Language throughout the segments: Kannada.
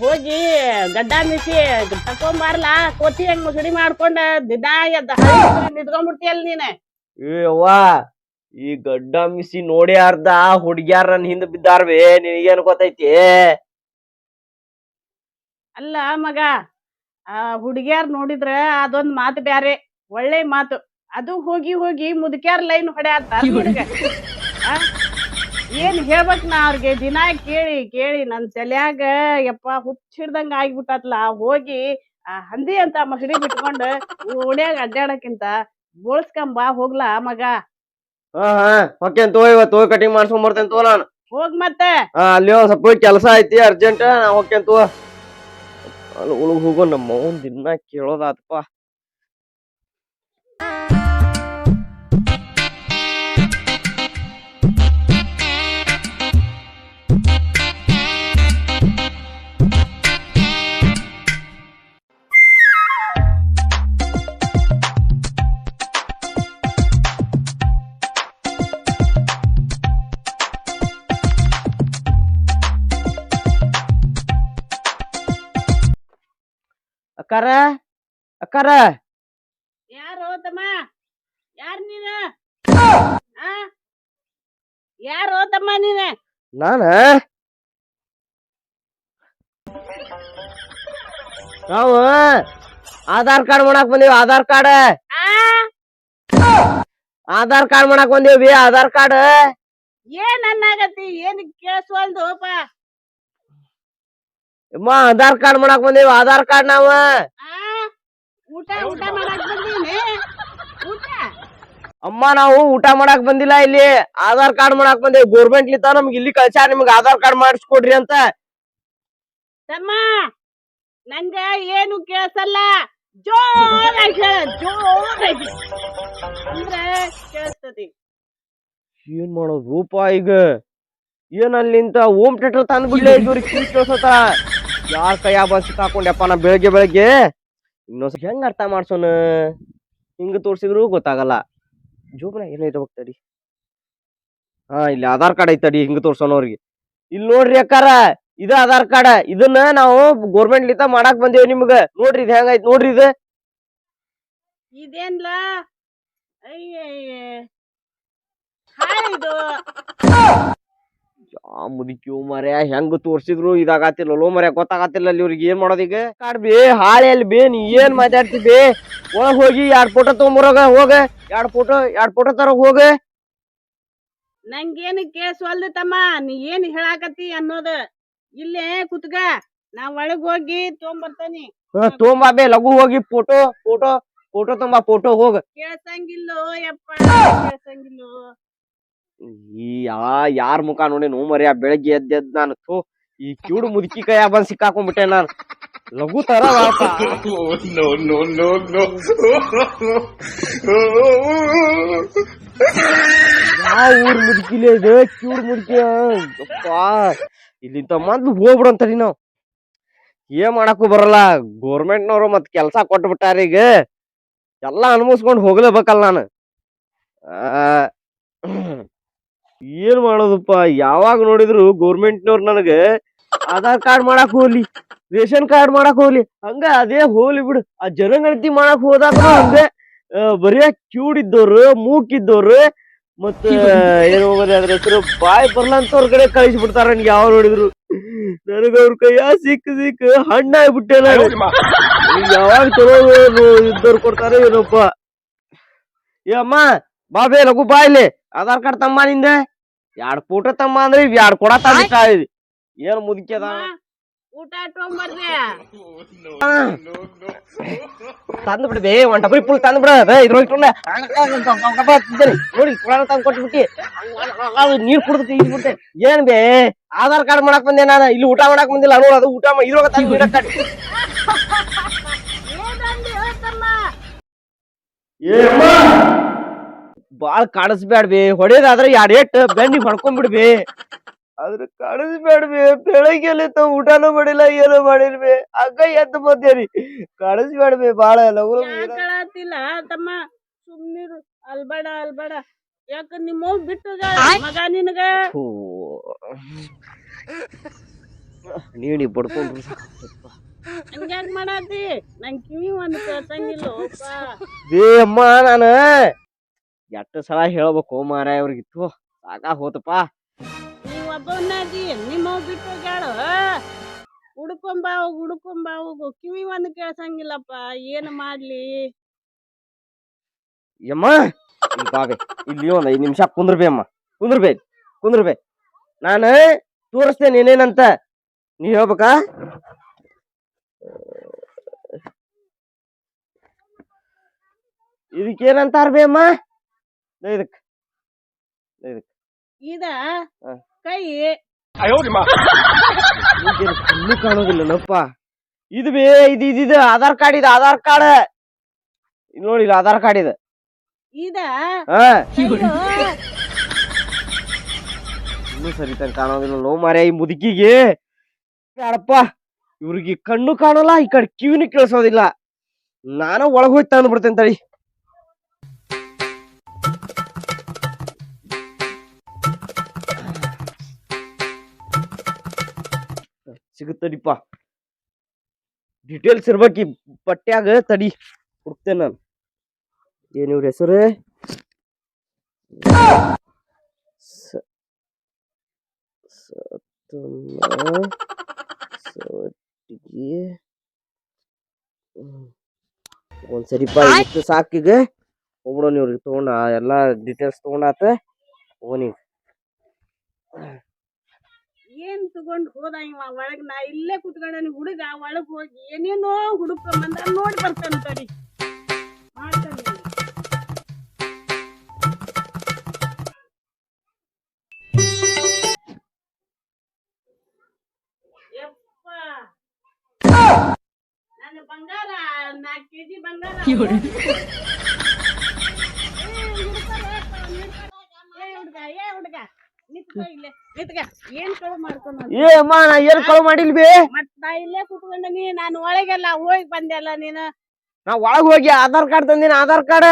ಹೋಗಿ ಗಡ್ಡ ಮಿಸಿ ತಕೊಂಬಾರ್ಲಾ? ಕೋತಿ ಹೆಂಗ್ ಮುಸುಡಿ ಮಾಡ್ಕೊಂಡ? ಎದ್ದ ನಿಂತ್ಕೊಂಡ್ಬಿಡ್ತೀಯಲ್ ನೀನ್. ಏ ಅವ್ವ ಈ ಗಡ್ಡ ಮಿಸಿ ನೋಡಿ ಅರ್ಧ ಹುಡ್ಗ್ಯಾರ ನನ್ ಹಿಂದ್ ಬಿದ್ದಾರ್ವಿ ನಿನಗೇನ್ ಗೊತ್ತೈತಿ? ಅಲ್ಲ ಮಗ ಆ ಹುಡ್ಗ್ಯಾರ್ ನೋಡಿದ್ರ ಅದೊಂದ್ ಮಾತು ಬ್ಯಾರೆ ಒಳ್ಳೆ ಮಾತು. ಅದು ಹೋಗಿ ಹೋಗಿ ಮುದುಕ್ಯಾರ ಲೈನ್ ಹೊಡ್ಯಾತ ಏನ್ ಹೇಳ್ಬೇಕ್ ನಾ ಅವ್ರಿಗೆ? ದಿನ ಕೇಳಿ ಕೇಳಿ ನನ್ ತಲ್ಯಾಗ ಯಪ್ಪ ಹುಚ್ಚಿಡ್ದಂಗ ಆಗ್ಬಿಟ್ಟತ್ಲ? ಹೋಗಿ ಆ ಹಂದಿ ಅಂತ ಮಸಡಿ ಬಿಟ್ಕೊಂಡು ಓಣ್ಯಾಗ ಅಡ್ಡಾಡಕ್ಕಿಂತ ಬೋಳ್ಸ್ಕಂಬ ಹೋಗ್ಲಾ ಮಗ? ಹಾ ತೋ ಇವತ್ತು ಕಟಿಂಗ್ ಮಾಡ್ಸ್ಕೊಂಡ್ ಬರ್ತೇನೆ ತೋ ನಾನು. ಹೋಗ್ ಮತ್ತೆ? ಆ, ಅಲ್ಲಿ ಒಂದ್ ಸ್ವಲ್ಪ ಕೆಲಸ ಐತಿ ಅರ್ಜೆಂಟ್ ನಾ ಹೋಗ್ತೇನೆ ತೋ. ಅಲ್ಲಿ ಒಳಗ್ ಹೋಗೋ ನಮ್ಮ ದಿನ ಕೇಳೋದಾತಪ್ಪ. ಅಕ್ಕಾರ ಅಕ್ಕಾರ. ಯಾರು ತಮ್ಮ? ಯಾರ್ ನೀನು? ಆ? ಯಾರು ತಮ್ಮ ನೀನ? ನಾನ? ನಾವು ಆಧಾರ್ ಕಾರ್ಡ್ ಮಾಡಕ್ ಬಂದೀವಿ ಆಧಾರ್ ಕಾರ್ಡ್. ಆ? ಆಧಾರ್ ಕಾರ್ಡ್ ಮಾಡಕ್ ಬಂದೀವಿ ಆಧಾರ್ ಕಾರ್ಡ್. ಏನ್ ಅನ್ನಾಗತ್ತಿ? ಏನ್ ಕೇಳಿಸ್ವಲ್ದುಪ್ಪ ಅಮ್ಮ ಆಧಾರ್ ಕಾರ್ಡ್ ಮಾಡಾಕ್ ಬಂದೀವಿ ಆಧಾರ್ ಕಾರ್ಡ್ ನಾವ. ಊಟ ಊಟ ಮಾಡಕ್ ಬಂದೀನಿ. ಊಟ? ಅಮ್ಮ ನಾವು ಊಟ ಮಾಡಾಕ ಬಂದಿಲ್ಲ ಇಲ್ಲಿ. ಆಧಾರ್ ಕಾರ್ಡ್ ಮಾಡಾಕ್ ಬಂದೇವಿ. ಗೋರ್ಮೆಂಟ್ ಲಿತ ನಮ್ಗೆ ಇಲ್ಲಿ ಕಳ್ಸ್ಯಾರ ನಿಮ್ಗೆ ಆಧಾರ್ ಕಾರ್ಡ್ ಮಾಡಿಸ್ಕೊಡ್ರಿ ಅಂತ. ತಮ್ಮ ನಂಗ ಏನು ಕೇಳ್ಸಲ್ಲ. ಜೋರಾಗಿ ಹೇಳ ಜೋರಾಗಿ. ಅಂದ್ರೆ ಕೇಳಿಸ್ತತಿ ಏನ್ ಮಾಡೋದು ರೂಪ ಈಗ? ಏನ್ ಅಲ್ಲಿಂತ ಓಮ್ ಥಿಯೇಟರ್ ತಂದ್ ಬಿಡ್ಲೆ ಇವ್ರಿಗೆ ಕೇಳ್ಸತ್ತ ಯಾರ್ ಕೈಯಾಗ ಬಂದ್ ಸಿಕ್ಕಾಕೊಂಡ್ಯಪ್ಪ ನಾ ಬೆಳಗ್ಗೆ ಬೆಳಗ್ಗೆ? ಇನ್ನೊಂದ್ಸ ಹೆಂಗ್ ಅರ್ಥ ಮಾಡ್ಸೋಣ ಹಿಂಗ ತೋರ್ಸಿದ್ರು ಗೊತ್ತಾಗಲ್ಲ. ಜೋಬ್ನ ಏನೈತೆ ತಡಿ ಹಾ, ಇಲ್ಲಿ ಆಧಾರ್ ಕಾರ್ಡ್ ಐತಡಿ, ಹಿಂಗ ತೋರ್ಸೋಣ ಅವ್ರಿಗೆ. ಇಲ್ಲಿ ನೋಡ್ರಿ ಅಕ್ಕಾರ, ಇದ ಆಧಾರ್ ಕಾರ್ಡ್, ಇದನ್ನ ನಾವು ಗೋರ್ಮೆಂಟ್ ಲಿಂತ ಮಾಡಾಕ್ ಬಂದೇವ್ ನಿಮ್ಗ. ನೋಡ್ರಿ ಇದು ಹೆಂಗೈತ್ ನೋಡ್ರಿ ಇದು. ಇದೇನ್ಲ? ಇದು. ಆ ಮುದುಕಿಯು ಮರ್ಯಾ ಹೆಂಗ್ ತೋರ್ಸಿದ್ರು ಇದಾಗತ್ತಿಲ್ಲ ಮರ್ಯ ಗೊತ್ತಾಗತ್ತಿಲ್ಲ ಅಲ್ಲಿ ಇವ್ರಿಗೆ ಏನ್ ಮಾಡೋದ್ ಈಗ? ಕಾಡ್ ಬೇ ಹಾಳೆ ಅಲ್ಲಿ ಬೇ ನೀ ಏನ್ ಮಾತಾಡ್ತಿ ಬೇ? ಒಳಗ್ ಹೋಗಿ ಎರಡ್ ಫೋಟೋ ತಗೊಂಬರೋಗ ಹೋಗ. ಎರಡ್ ಫೋಟೋ ಎರಡ್ ಫೋಟೋ ತರ ಹೋಗ. ನಂಗೇನು ಕೇಳಿಸ್ವಲ್ದು ತಮ್ಮ ನೀ ಏನ್ ಹೇಳಾಕತ್ತಿ ಅನ್ನೋದು. ಇಲ್ಲೇ ಕುತ್ಗ ನಾ ಒಳಗ್ ಹೋಗಿ ತಗೊಂಬರ್ತೇನಿ. ತೊಗೊಂಬಾ ಬೇ ಲಘು ಹೋಗಿ ಫೋಟೋ ಫೋಟೋ ಫೋಟೋ ತಂಬಾ ಫೋಟೋ ಹೋಗ. ಕೇಳ್ಸಂಗಿಲ್ಲೋ ಯಪ್ಪ ಕೇಳ್ಸಂಗಿಲ್ಲೋ. ಈ ಯಾ ಯಾರ ಮುಖ ನೋಡಿ ನೋ ಮರ್ಯ ಬೆಳಗ್ಗೆ ಎದ್ದೆದ್ ಎದ್ದ ನಾನು ಥೂ ಈ ಕಿವುಡು ಮುದುಕಿ ಕೈಯಾಗ ಬಂದ್ ಸಿಕ್ಕಾಕೊಂಡ್ಬಿಟ್ಟೆ ನಾನು. ಲಘು ತರ. ಯಾವ ಊರ್ ಮುದುಕಿಲೇ ಇದೆ? ಕಿವುಡು ಮುದುಕಿ ಇಲ್ಲಿಂದ ಮೊದ್ಲು ಹೋಗ್ಬಿಡಂತರಿ ನಾವು ಏನ್ ಮಾಡಕ್ಕೂ ಬರಲ್ಲ. ಗೋರ್ಮೆಂಟ್ನವ್ರು ಮತ್ ಕೆಲ್ಸ ಕೊಟ್ಟು ಬಿಟ್ಟಾರ ಈಗ. ಎಲ್ಲಾ ಅನ್ಭವಿಸ್ಕೊಂಡ್ ಹೋಗ್ಲೇಬೇಕಲ್ಲ ನಾನು. ಆ, ಏನ್ ಮಾಡೋದಪ್ಪ? ಯಾವಾಗ ನೋಡಿದ್ರು ಗೌರ್ಮೆಂಟ್ನವ್ರು ನನಗೆ ಆಧಾರ್ ಕಾರ್ಡ್ ಮಾಡಕ್ ಹೋಗ್ಲಿ ರೇಷನ್ ಕಾರ್ಡ್ ಮಾಡಕ್ ಹೋಗ್ಲಿ ಹಂಗ ಅದೇ ಹೋಗ್ಲಿ ಬಿಡು. ಆ ಜನಗಣತಿ ಮಾಡಕ್ ಹೋದಾಗ ಹಂಗೆ ಬರೀ ಮೂಕ್ ಮೂಕಿದ್ದವ್ರು ಮತ್ತ ಏನ್ ಹೋಗೋದು ಅದ್ರ ಹೆಸರು ಬಾಯ್ ಬರ್ಲಂತವ್ರ ಕಡೆ ಕಳಿಸಿ ಬಿಡ್ತಾರ ನನ್ಗೆ ಯಾವ ನೋಡಿದ್ರು. ನನಗ ಅವ್ರ ಕೈಯ ಸಿಕ್ಕ ಸಿಕ್ಕ ಹಣ್ಣಾಗ್ಬಿಟ್ಟೆ ನಾನು ಯಾವಾಗ ಚಲೋ ಇದ್ದವ್ರು ಕೊಡ್ತಾರ ಏನಪ್ಪ? ಏ ಅಮ್ಮ ಬಾಬೇ ಲಘು ಬಾ ಇಲ್ಲಿ. ಆಧಾರ್ ಕಾರ್ಡ್ ತಮ್ಮ ನಿಂದ. ಎರಡ್ ಪೂಟ ತಮ್ಮ ಅಂದ್ರೆ ಇವ್ ಎರಡ್ ಕೊಡ ತಂದಿಟ್ಟ ಏನ್ ಮುದುಕಿ ಅದ ಅಮ್ಮ, ಊಟ ತಂದ್ ಬಿಡ್ಬೇ ಒಂದ್ ಡಬ್ಬಿ ಪುಲ್ ತಂದ್ ಬಿಡ. ಇದ್ರೊಳಗೆ ನೋಡಿ ಕೊಡ ತಂದ್ ಕೊಟ್ಬಿಟ್ಟಿ. ನೀರ್ ಕುಡ್ದು ಏನ್ ಬೇ ಆಧಾರ್ ಕಾರ್ಡ್ ಮಾಡಕ್ ಬಂದೆ ನಾನು. ಇಲ್ಲಿ ಊಟ ಮಾಡಕ್ ಬಂದಿಲ್ಲ. ನೋಡು ಅದು ಊಟ ಇದ್ರೊಳಗ ತಂದ್ ಕಟ್ಟಿ ಏನಂದಿ ಹೇಳ್ತಮ್ಮ? ಬಾಳ್ ಕಾಡಿಸ್ಬ್ಯಾಡ್ ಬೇ ಹೊಡೆಯೋದಾದ್ರೆ ಎರಡ್ ಏಟ್ ಬೆಂಡಿ ಹೊಡ್ಕೊಂಡ್ಬಿಡ್ಬೇ ಅದ್ರ ಕಾಡಿಸ್ಬ್ಯಾಡ್ ಬೇ ಬೆಳಗ್ಗೆ ಎಲ್ಲಿತ್ತ ಊಟನೂ ಮಾಡಿಲ್ಲ ಏನೂ ಮಾಡಿಲ್ಲ ಬೇ ಹಂಗ ಎದ್ದು ಬಂದೇರಿ ಕಾಡಿಸ್ಬ್ಯಾಡ್ ಬೇ ಬಾಳ ಲಗು ಯಾಕ್ ಅಳಾತಿಲ್ಲ ತಮ್ಮ ಸುಮ್ನಿರು. ಅಲ್ಬೇಡ ಅಲ್ಬೇಡ. ಯಾಕ ನಿಮ್ಮ ಬಿಟ್ಟು ಮಗ ನಿನಗ? ನೀಡಿ ಬಡ್ಕೊಂಡ್ರು. ಹಂಗ್ಯಾಕ್ ಮಾಡಾತಿ? ನಂಗ್ ಕಿವಿ ಒಂದ್ ಕೇಳ್ಸಂಗಿಲ್ಲ ಏ ಅಮ್ಮ ನಾನು ಎಷ್ಟು ಸಲ ಹೇಳ್ಬೇಕು ಮಾರ ಇತ್ತು ಸಾಕ ಹೋತಪ್ಪ ನೀವ್ ಒಬ್ಬವನ್ನಾದಿ ನಿಮ್ಮ ಬಿಟ್ಟು ಹೋಗ್ಯಾಳು? ಹುಡ್ಕೊಂಬಾವು ಹುಡ್ಕೊಂಬಾವು ಕಿವಿ ಒಂದು ಕೇಳ್ಸಂಗಿಲ್ಲಪ್ಪ ಏನ್ ಮಾಡ್ಲಿ? ಯಮ್ಮ ಇಲ್ಲಿ ಬಾಬೆ ಇಲ್ಲಿ ಒಂದ್ ಐದ್ ನಿಮಿಷ ಕುಂದ್ರಬೇ ಅಮ್ಮ ಕುಂದ್ರಬೇ ಕುಂದ್ರಬೇ. ನಾನು ತೋರಿಸ್ತೇನೆ ಏನೇನಂತ ನೀ ಹೇಳ್ಬೇಕಾ? ಇದಕ್ಕೇನಂತಾರ ಬೇ ಅಮ್ಮ? ಇದಕ್ ದೇ ಇದಕ್ ಇದ ಹ. ಕೈ 哎呦我的妈！ ಈಗೇನ್ ಕಣ್ಣು ಕಾಣೋದಿಲ್ಲನಪ್ಪ ಇದು ಬೇ ಇದು ಇದು ಇದು ಆಧಾರ್ ಕಾರ್ಡ್ ಇದು ಆಧಾರ್ ಕಾರ್ಡ್ ಇಲ್ಲಿ ನೋಡಿ ಇಲ್ಲಿ ಆಧಾರ್ ಕಾರ್ಡ್ ಇದು ಇದ ಹಾ ಕೈಯೋ. ಇನ್ನೂ ಸರಿ ತನಕ ಕಾಣೋದಿಲ್ಲ ಲೋ ಮಾರ್ಯ ಈ ಮುದುಕಿಗೆ ಯಾರಪ್ಪ ಇವ್ರಿಗೆ ಕಣ್ಣು ಕಾಣಲ್ಲ ಈ ಕಡೆ ಕಿವಿನೂ ಕೇಳಿಸೋದಿಲ್ಲ ನಾನು ಒಳಗ್ ಹೋಗಿ ತಂದು ಬಿಡ್ತೇನೆ ತಡಿ ಸಿಗುತ್ತಡಿಪ್ಪ ಡೀಟೇಲ್ಸ್ ಇರ್ಬೇಕು ಈ ಪಟ್ಟ್ಯಾಗ ತಡಿ ಹುಡ್ತೇನೆ ನಾನು. ಏನು ಇವ್ರ ಹೆಸರು? ಸ- ಸತನ ಸೊಟ್ಟಿಗೆ. ಹ್ಮ್. ಒಂದ್ಸರಿಪ್ಪ ಇಷ್ಟು ಸಾಕೀಗ. ಹೋಗ್ಬಿಡೋನ್ ಇವ್ರಿಗೆ ತಗೊಂಡ ಎಲ್ಲಾ ಡೀಟೇಲ್ಸ್ ತಗೊಂಡಾತ ಹೋಗೋನಿ ಏನ್ ತಗೊಂಡ್ ಹೋದ ಇವ? ಒಳಗ್ ನಾ ಇಲ್ಲೇ ಕುತ್ಕೊಂಡನಿ ಹುಡುಗ ಒಳಗ್ ಹೋಗಿ ಏನೇನೋ ಹುಡುಕೊಂಬಂದ ನೋಡಿ ಬರ್ತಾನ ತಡಿ. ನನ್ನ ಬಂಗಾರ ನಾಲ್ಕು ಕೆಜಿ ಬಂಗಾರ ಏ, ಹುಡ್ಗ, ಏ ಹುಡ್ಗ. ನಿತ್ಕೋ ಇಲ್ಲೇ. ನಿತ್ಕ ಏನ್ ಕಳು ಮಾಡ್ಕೊಂಡ್ ಏ ಅಮ್ಮ ನಾ ಏನ್ ಕಳು ಮಾಡಿಲ್ ಬಿ ನಾ ಇಲ್ಲೇ ಕುತ್ಕೊಂಡನಿ ನಾನು ಒಳಗೆಲ್ಲ ಹೋಗಿ ಬಂದೆಲ್ಲ ನೀನು? ನಾ ಒಳಗ್ ಹೋಗಿ ಆಧಾರ್ ಕಾರ್ಡ್ ತಂದಿನ ಆಧಾರ್ ಕಾರ್ಡ್.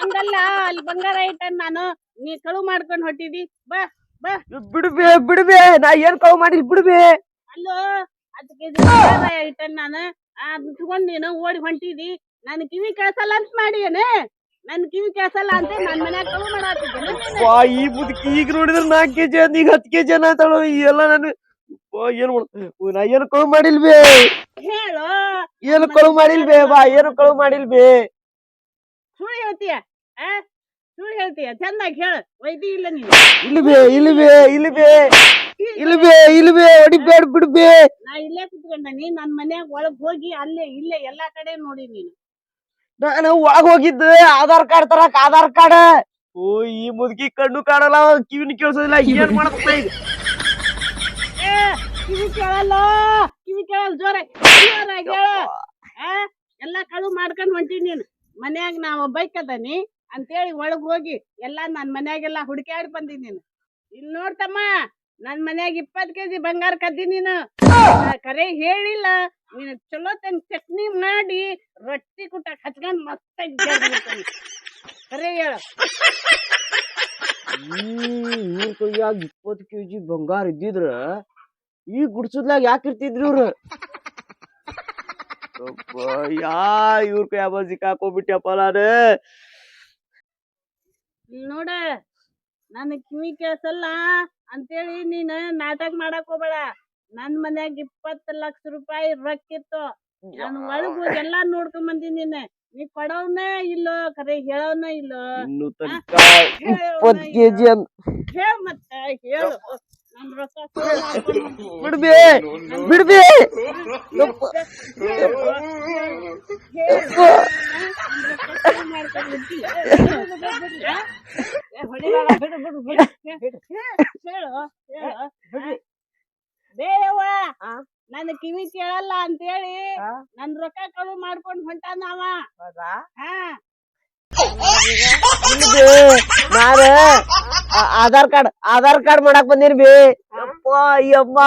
ಹಂಗಲ್ಲ ಅಲ್ಲಿ ಬಂಗಾರ ಇಟ್ಟನ್ ನಾನು. ನೀ ಕಳು ಮಾಡ್ಕೊಂಡ್ ಹೊಟ್ಟಿದಿ ಬಾ ಬಿಡ್ಬಿ ಬಿಡ್ಬೇ ನಾ ಏನ್ ಕಳು ಮಾಡಿಲ್ ಬಿಡ್ಬಿ. ಅಲ್ಲೋ ಅದಕ್ಕೆ ಬಂಗಾರ ಇಟ್ಟನ್ ನಾನು. ಅದ್ ತಗೊಂಡ್ ನೀನು ಓಡಿ ಹೊಂಟಿದಿ. ನನ್ ಕಿವಿ ಕೇಳ್ಸಲ್ಲ ಅಂತ ಮಾಡಿ ಏನ? ನನ್ ಕಿವಿ ಕೇಸಲ್ಲ ಅಂತ ನನ್ ಮನ್ಯಾಗ ಮಾಡಾತಿದ್ದೇನೆ ವಾ ಈ ಬುದ್ಧಿ ಈಗ ನೋಡಿದ್ರೆ ನಾಲ್ಕು ಕೆಜಿ ಅಂದ್ ಈಗ ಹತ್ತು ಕೆಜಿ ಅನ್ನತಾಳು ಎಲ್ಲ ನಾನು ವಾ, ಏನ್ ಮಾಡ್ ನಾ ಏನು ಕಳು ಮಾಡಿಲ್ ಬೇ ಹೇಳು? ಏನು ಕಳು ಮಾಡಿಲ್ಬೇ ಬಾ ಏನು ಕಳು ಮಾಡಿಲ್ ಬೇ ಸುಳ್ಳು ಹೇಳ್ತೀಯ? ಆ? ಸುಳ್ಳು ಹೇಳ್ತೀಯ? ಚಂದಾಗಿ ಹೇಳು. ವೈದಿ ಇಲ್ಲ ನೀನು. ಇಲ್ಲಿ ಬೇ ಇಲ್ಲಿ ಬೇ ಇಲ್ಲಿ ಬೇ ಇಲ್ಲಿ ಬೇ ಇಲ್ಲಿ ಬೇ ಹೊಡಿಬೇಡ ಬಿಡ್ಬೇ. ನಾ ಇಲ್ಲೇ ಕುತ್ಕೊಂಡನಿ ನನ್ ಮನ್ಯಾಗ ಒಳಗ್ ಹೋಗಿ ಅಲ್ಲೇ ಇಲ್ಲೇ ಎಲ್ಲಾ ಕಡೆ ನೋಡಿ ನೀನು. ನಾನು ಒಳಗ್ ಹೋಗಿದ್ದು ಆಧಾರ್ ಕಾರ್ಡ್ ತರಕ್ ಆಧಾರ್ ಕಾರ್ಡ್. ಓ ಈ ಮುದುಕಿ ಕಣ್ಣು ಕಾಣಲ್ಲ ಕಿವಿನ ಕೇಳಿಸೋದಿಲ್ಲ ಏನ್ ಈಗ ಏ ಕಿವಿ ಕೇಳಲ್ಲ ಕಿವಿ ಕೇಳಲ್ಲ ಜೋರ ಜೋರಾಗಿ ಹೇಳು. ಆ ಎಲ್ಲಾ ಕಳು ಮಾಡ್ಕೊಂಡ್ ಹೊಂಟೀನಿ ನೀನು. ಮನ್ಯಾಗ ನಾವ್ ಬೈಕ್ ಅದನಿ ಅಂತೇಳಿ ಒಳಗ್ ಹೋಗಿ ಎಲ್ಲಾ ನನ್ ಮನ್ಯಾಗೆಲ್ಲ ಹುಡುಕ್ಯಾಡಿ ಬಂದೀನಿ ನೀನು. ಇಲ್ಲಿ ನೋಡ್ತಮ್ಮ ನನ್ ಮನ್ಯಾಗ ಇಪ್ಪತ್ ಕೆಜಿ ಬಂಗಾರ ಕದ್ದಿ ನೀನು. ಕರೆ ಹೇಳಿಲ್ಲ ಚಲೋ ತಂಗ್ ಚಟ್ನಿ ಮಾಡಿ ರೊಟ್ಟಿ ಕುಟ್ಟಕ್ ಹಚ್ಕೊಂಡ್ ಮಸ್ತ್ ಹೇಳು. ಇವ್ರ ಕೈಯಾಗ ಇಪ್ಪತ್ತು ಕೆಜಿ ಬಂಗಾರ ಇದ್ದಿದ್ರ ಈ ಗುಡ್ಸದ್ಲಾಗ ಯಾಕೆ ಇರ್ತಿದ್ರು ಇವ್ರು? ಯಾ ಇವ್ರ ಕೈಯಾಗ ಸಿಕ್ಕಾಕೋಬಿಟ್ಟಪ್ಪ ನಾನು. ನೋಡ ನನ್ ಕಿವಿ ಕೇಸಲ್ಲ ಅಂತೇಳಿ ನೀನ್ ನಾಟಕ ಮಾಡಕ್ ಹೋಗ್ಬೇಡ. ನನ್ ಮನ್ಯಾಗ ಇಪ್ಪತ್ತು ಲಕ್ಷ ರೂಪಾಯಿ ರೊಕ್ಕಿತ್ತು ನಾನು ಒಳಗ್ ಹೋಗಿ ಎಲ್ಲಾ ನೋಡ್ಕೊಂಡ್ ಬಂದೀನಿ ನೀನ್ ನೀ ಕೊಡವ್ನ ಇಲ್ಲೋ ಕರೆ ಹೇಳೋನ ಇಲ್ಲೋ ಇನ್ನು ತನಕ ಇಪ್ಪತ್ತು ಕೆಜಿ ಅಂತ ಹೇಳ ಮತ್ತ ಹೇಳು ನನ್ ರೊಕ್ಕ. ಬಿಡ್ಬೇ ಬಿಡ್ಬೇ ಯಪ್ಪ. ಹೇಳು. ಹೇಳು. ನನ್ ರೊಕ್ಕ ಸುಳ್ಳು ಮಾಡ್ಕೊಂಡ್ ಬಂದಿ. ಆ? ಏ, ಹೊಡಿಬೇಡ, ಬಿಡು, ಬಿಡು, ಬಿಡು. ಹೇಳು ಹೇಳು ಬೇಯವ್ವ ನನ್ನ ಕಿವಿ ಕೇಳಲ್ಲ ಅಂತೇಳಿ ನನ್ ರೊಕ್ಕ ಕಳು ಮಾಡ್ಕೊಂಡ್ ಹೊಂಟಾನ ಅವ. ನಾನ ಆಧಾರ್ ಕಾರ್ಡ್ ಆಧಾರ್ ಕಾರ್ಡ್ ಮಾಡಕ್ ಬಂದಿನಿ ಬೇ. ಅಯ್ಯಪ್ಪ ಅಯ್ಯಮ್ಮ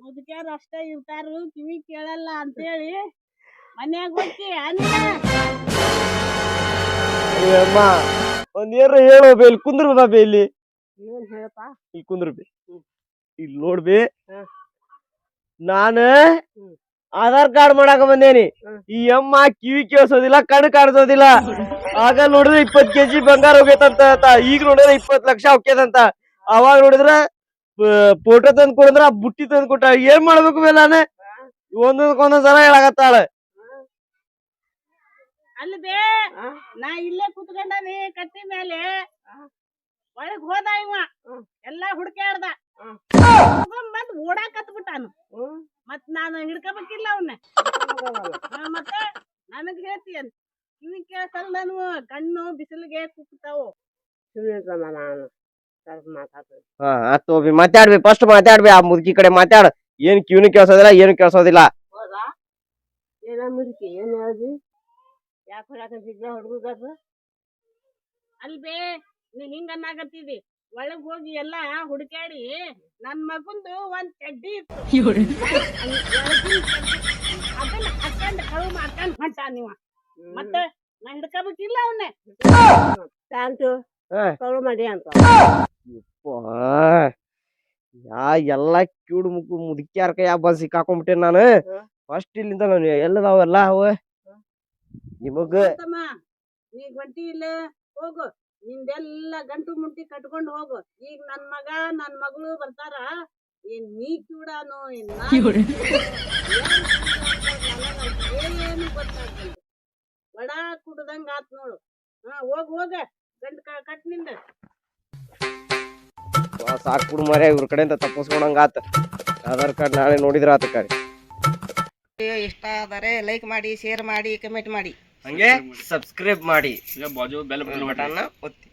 ಮುದುಕ್ಯಾರ ಅಷ್ಟೇ ಇರ್ತಾರು ಕಿವಿ ಕೇಳಲ್ಲ ಅಂತೇಳಿ ಮನ್ಯಾಗ ಹೋಗ್ತಿ ಅನ್ನ. ಅಯ್ಯಮ್ಮ ಒಂದ್ ಏನ್ರ ಹೇಳೋ ಬೇ ಇಲ್ಲಿ ಕುಂದ್ರ ಬಾ ಇಲ್ಲಿ. ಏನ್ ಹೇಳಪ್ಪ? ಇಲ್ಲಿ ಕುಂದ್ರ ಬಿ. ಇಲ್ಲಿ ನೋಡ್ಬಿ. ನಾನ ಆಧಾರ್ ಕಾರ್ಡ್ ಮಾಡಾಕ ಬಂದೇನಿ. ಈ ಅಮ್ಮ ಕಿವಿ ಕೇಳಿಸೋದಿಲ್ಲ ಕಣ್ಣು ಕಾಣಿಸೋದಿಲ್ಲ. ಆಗ ನೋಡಿದ್ರೆ ಇಪ್ಪತ್ ಕೆಜಿ ಬಂಗಾರ ಹೋಗೈತಂತ ಈಗ ನೋಡಿದ್ರೆ ಇಪ್ಪತ್ ಲಕ್ಷ ಹೋಗ್ಯದಂತ. ಅವಾಗ ನೋಡಿದ್ರ ಫೋಟೋ ತಂದ್ ಕೊಡಂದ್ರ ಬುಟ್ಟಿ ತಂದ್ ಕೊಟ್ಟ ಏನ್ ಮಾಡ್ಬೇಕು ಬೇಲಾನೆ ಒಂದೊಂದ್ ಒಂದೊಂದ್ ಸಲ ಹೇಳಾಕತ್ತಾಳ. ಅಲ್ಲಿ ಬೇ ನಾ ಇಲ್ಲೇ ಕುತ್ಕೊಂಡನಿ ಕಟ್ಟಿ ಮೇಲೆ. ಒಳಗ್ ಹೋದ ಇವ. ಎಲ್ಲಾ ಹುಡ್ಕ್ಯಾಡ್ದ. ಬಂದ್ ಓಡಾಕ್ ಬಿಟ್ಟಾನು ಮತ್ ನಾನು ಹಿಡ್ಕೋಬೇಕಿಲ್ಲ ಅವನ್ನ ಮತ್ತೆ ನನಗ್ ಹೇಳ್ತೀಯ ಕಿವಿ ಕೇಳ್ತಲ್ಲ ನಾನು. ಕಣ್ಣು ಬಿಸಿಲಿಗೆ ಕುಕ್ತಾವು ಬಿ ಮಾತಾಡ್ಬಿ ಫಸ್ಟ್ ಮಾತಾಡ್ಬಿ ಆ ಮುದುಕಿ ಕಡೆ ಮಾತಾಡ್. ಏನ್ ಕ್ಯೂನು ಕೇಳ್ಸೋದಿಲ್ಲ ಏನು ಕೇಳ್ಸೋದಿಲ್ಲ. ಹೌದಾ? ಏನ ಮುದುಕಿ ಏನ್ ಹೇಳ್ದಿ? ಯಾಕೆ ಹೊಡಕಂತಿದ್ದ ಹುಡುಗದ ಅಲ್ಬೇ ನೀ ಹಿಂಗ ಅನ್ನಾಗತ್ತಿದಿ ಒಳಗ್ ಹೋಗಿ ಎಲ್ಲ ಹುಡುಕ್ಯಾಡಿ ನನ್ ಮಗಂದು ಒಂದ್ ಚಡ್ಡಿ ಇತ್ತು. ಅದನ್ನ ಹಾಕೊಂಡ್ ಕಳು ಮಾಡ್ಕೊಂಡ್ ಹೊಂಟ ನೀವ. ಮತ್ತೆ ನಾ ಹಿಡ್ಕೋಬೇಕಿಲ್ಲ ಅವನ್ನೇ ಪ್ಯಾಂಟು. ಕಳು ಮಾಡಿ ಅಂತ. ಯಾ ಎಲ್ಲ ಕ್ಯೂಡ್ ಮುಗು ಮುದುಕ್ಯಾರ ಕೈ ಬಸ್ ಸಿಕ್ಕಾಕೊಂಡ್ಬಿಟ್ಟೆ ನಾನು. ಫಸ್ಟ್ ಇಲ್ಲಿಂದ ನಾನು ಎಲ್ಲದಾವೆಲ್ಲ ಅವ. ನಿಮಗ ತಮ್ಮ ನೀ ಗಂಟಿ ಇಲ್ಲ ಹೋಗು. ನಿಂದೆಲ್ಲ ಗಂಟು ಮುಂಟಿ ಕಟ್ಕೊಂಡು ಹೋಗು. ಈಗ ನನ್ ಮಗ ನನ್ ಮಗಳು ಬರ್ತಾರ. ಏನ್ ನೀ ಕಿವಿಡಾನು ಏನ್ ನಾ ಏನು ಗೊತ್ತಾಗ್ತದೆ ವಡ ಕುಡ್ದಂಗ ಆತ್ ನೋಡು. ಹಾ ಹೋಗ್ ಹೋಗ. ಗಂಟು ಕಟ್ನಿಂದ. ಸಾಕ್ ಮರೆ ಇವ್ರ ಕಡೆಯಿಂದ ತಪ್ಪಿಸ್ಕೊಂಡಂಗ ಆತ. ಆಧಾರ್ ಕಾರ್ಡ್ ನಾಳೆ ನೋಡಿದ್ರ ಆತ ಕರೆ. ಇಷ್ಟ ಆದರೆ ಲೈಕ್ ಮಾಡಿ ಶೇರ್ ಮಾಡಿ ಕಮೆಂಟ್ ಮಾಡಿ. ಹಂಗೆ ಸಬ್ಸ್ಕ್ರೈಬ್ ಮಾಡಿ. ಬಾಜು ಬೆಲ್ ಬಟನ್ ಒತ್ತಿ.